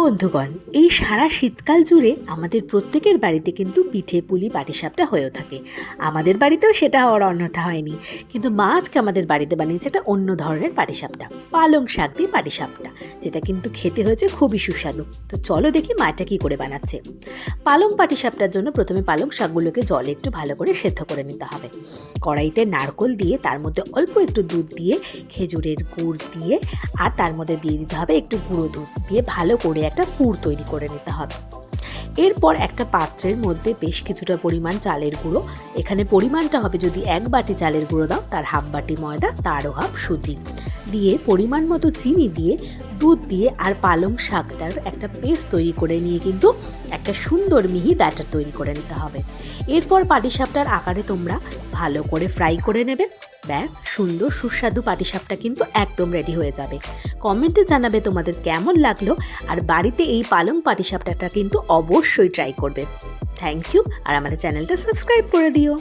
বন্ধুগণ, এই সারা শীতকাল জুড়ে আমাদের প্রত্যেকের বাড়িতে কিন্তু পিঠে পুলি পাটিসাপটা হয়েও থাকে। আমাদের বাড়িতেও সেটা হওয়ার অন্যথা হয়নি। কিন্তু মা আজকে আমাদের বাড়িতে বানিয়েছে একটা অন্য ধরনের পাটিসাপটা, পালং শাক দিয়ে পাটিসাপটা, যেটা কিন্তু খেতে হয়েছে খুবই সুস্বাদু। তো চলো দেখি মাটা কী করে বানাচ্ছে। পালং পাটিসাপটার জন্য প্রথমে পালং শাকগুলোকে জলে একটু ভালো করে সেদ্ধ করে নিতে হবে। কড়াইতে নারকোল দিয়ে তার মধ্যে অল্প একটু দুধ দিয়ে, খেজুরের গুড় দিয়ে, আর তার মধ্যে দিয়ে দিতে হবে একটু গুঁড়ো দুধ দিয়ে ভালো করে একটা পুর তৈরি করে নিতে হবে। এরপর একটা পাত্রের মধ্যে বেশ কিছুটা পরিমাণ চালের গুঁড়ো। এখানে পরিমাণটা হবে যদি এক বাটি চালের গুঁড়ো দাও, তার হাফ বাটি ময়দা, তারও হাফ সুজি। দিয়ে পরিমাণ মতো চিনি দিয়ে দুধ দিয়ে আর পালং শাকটার একটা পেস্ট তৈরি করে নিয়ে কিন্তু একটা সুন্দর মিহি ব্যাটার তৈরি করে নিতে হবে। এরপর পাটিসাপটার আকারে তোমরা ভালো করে ফ্রাই করে নেবে। ব্যাস, সুন্দর সুস্বাদু পাটিসাপটা কিন্তু একদম রেডি হয়ে যাবে। কমেন্টে জানাবে তোমাদের কেমন লাগল, আর বাড়িতে এই পালং পাটিসাপটাটা কিন্তু অবশ্যই ট্রাই করবে। থ্যাংক ইউ আর আমাদের চ্যানেলটা সাবস্ক্রাইব করে দিও।